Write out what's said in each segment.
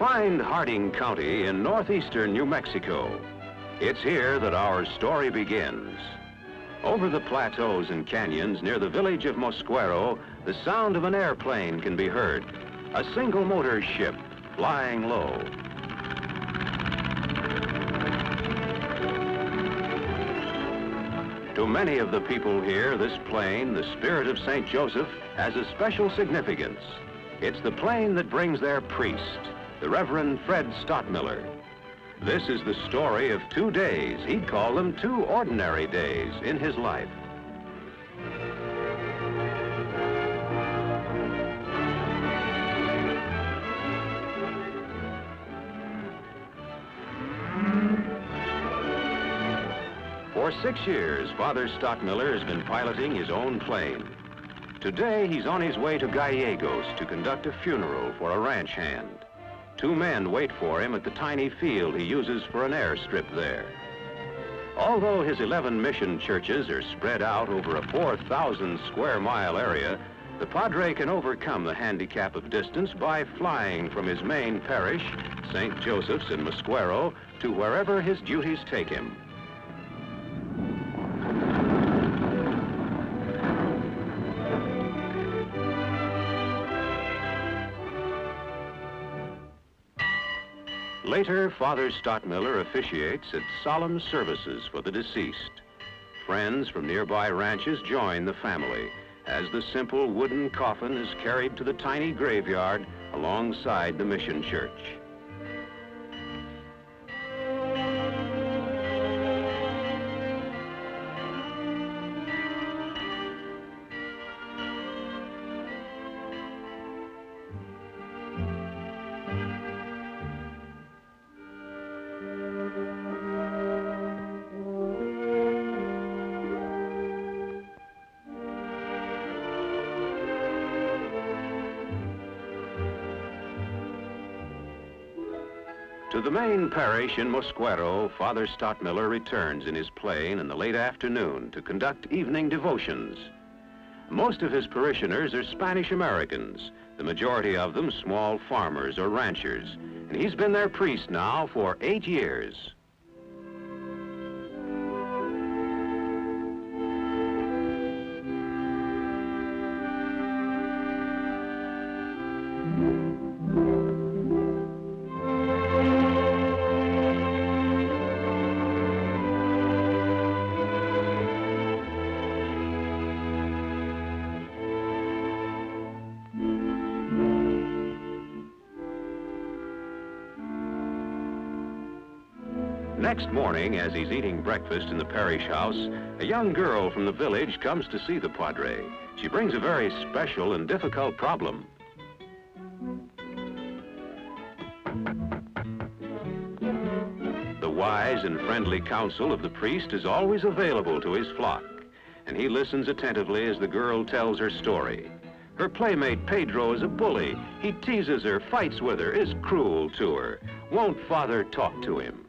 find Harding County in northeastern New Mexico. It's here that our story begins. Over the plateaus and canyons near the village of Mosquero, the sound of an airplane can be heard. A single motor ship flying low. To many of the people here, this plane, the Spirit of St. Joseph, has a special significance. It's the plane that brings their priest, the Reverend Fred Stottmiller. This is the story of two days, he'd call them two ordinary days, in his life. For six years, Father Stottmiller has been piloting his own plane. Today, he's on his way to Gallegos to conduct a funeral for a ranch hand. Two men wait for him at the tiny field he uses for an airstrip there. Although his 11 mission churches are spread out over a 4,000 square mile area, the Padre can overcome the handicap of distance by flying from his main parish, St. Joseph's in Mosquero, to wherever his duties take him. Later, Father Stottmiller officiates at solemn services for the deceased. Friends from nearby ranches join the family as the simple wooden coffin is carried to the tiny graveyard alongside the mission church. To the main parish in Mosquero, Father Stottmiller returns in his plane in the late afternoon to conduct evening devotions. Most of his parishioners are Spanish Americans, the majority of them small farmers or ranchers, and he's been their priest now for eight years. Next morning, as he's eating breakfast in the parish house, a young girl from the village comes to see the Padre. She brings a very special and difficult problem. The wise and friendly counsel of the priest is always available to his flock, and he listens attentively as the girl tells her story. Her playmate Pedro is a bully. He teases her, fights with her, is cruel to her. Won't father talk to him?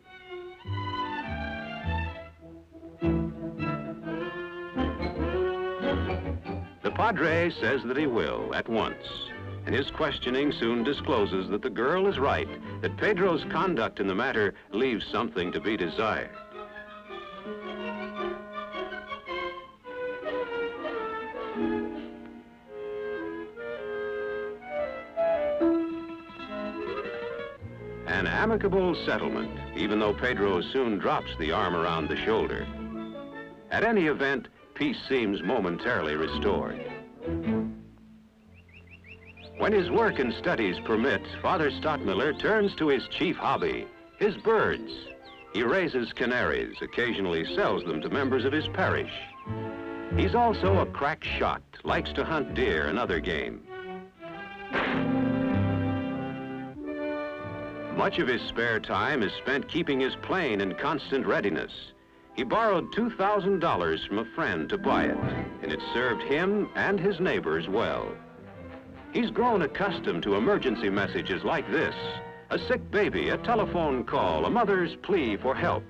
Padre says that he will, at once. And his questioning soon discloses that the girl is right, that Pedro's conduct in the matter leaves something to be desired. An amicable settlement, even though Pedro soon drops the arm around the shoulder. At any event, peace seems momentarily restored. When his work and studies permit, Father Stottmiller turns to his chief hobby, his birds. He raises canaries, occasionally sells them to members of his parish. He's also a crack shot, likes to hunt deer and other game. Much of his spare time is spent keeping his plane in constant readiness. He borrowed $2,000 from a friend to buy it, and it served him and his neighbors well. He's grown accustomed to emergency messages like this. A sick baby, a telephone call, a mother's plea for help.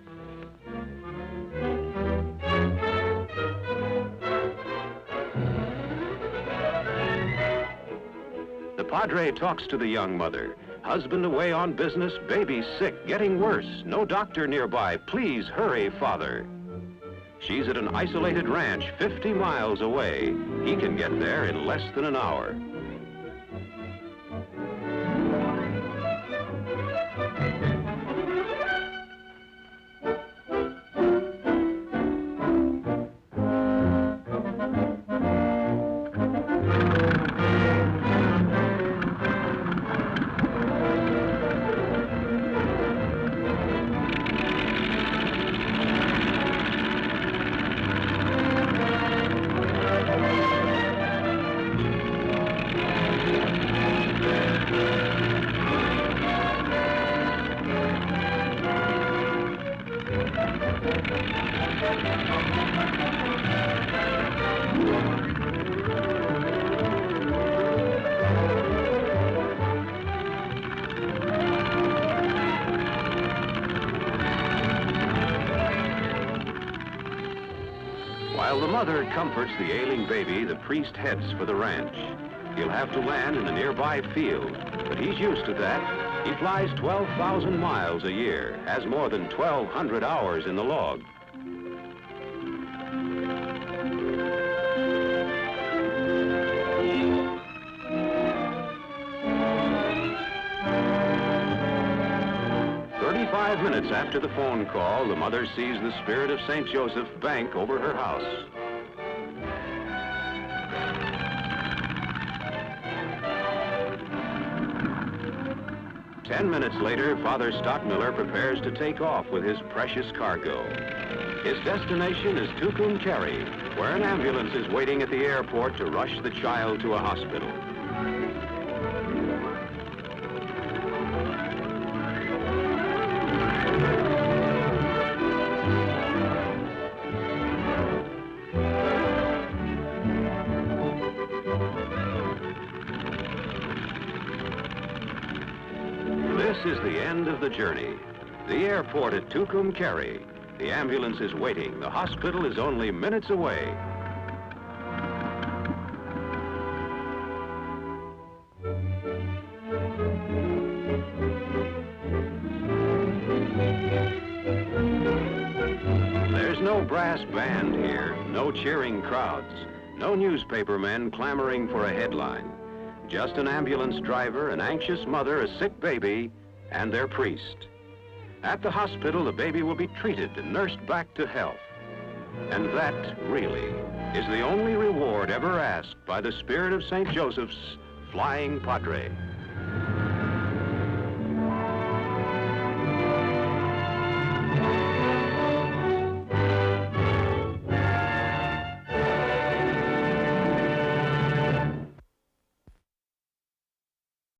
The Padre talks to the young mother, Husband away on business, baby sick, getting worse. No doctor nearby. Please hurry, father. She's at an isolated ranch 50 miles away. He can get there in less than an hour. While the mother comforts the ailing baby, the priest heads for the ranch. He'll have to land in a nearby field, but he's used to that. He flies 12,000 miles a year, has more than 1,200 hours in the log. Thirty-five minutes after the phone call, the mother sees the Spirit of St. Joseph bank over her house. Ten minutes later, Father Stockmiller prepares to take off with his precious cargo. His destination is Tucumcari, where an ambulance is waiting at the airport to rush the child to a hospital. Is the end of the journey. The airport at Tucumcari. The ambulance is waiting. The hospital is only minutes away. There's no brass band here, no cheering crowds, no newspaper men clamoring for a headline. Just an ambulance driver, an anxious mother, a sick baby, and their priest. At the hospital, the baby will be treated and nursed back to health. And that, really, is the only reward ever asked by the Spirit of St. Joseph's Flying Padre.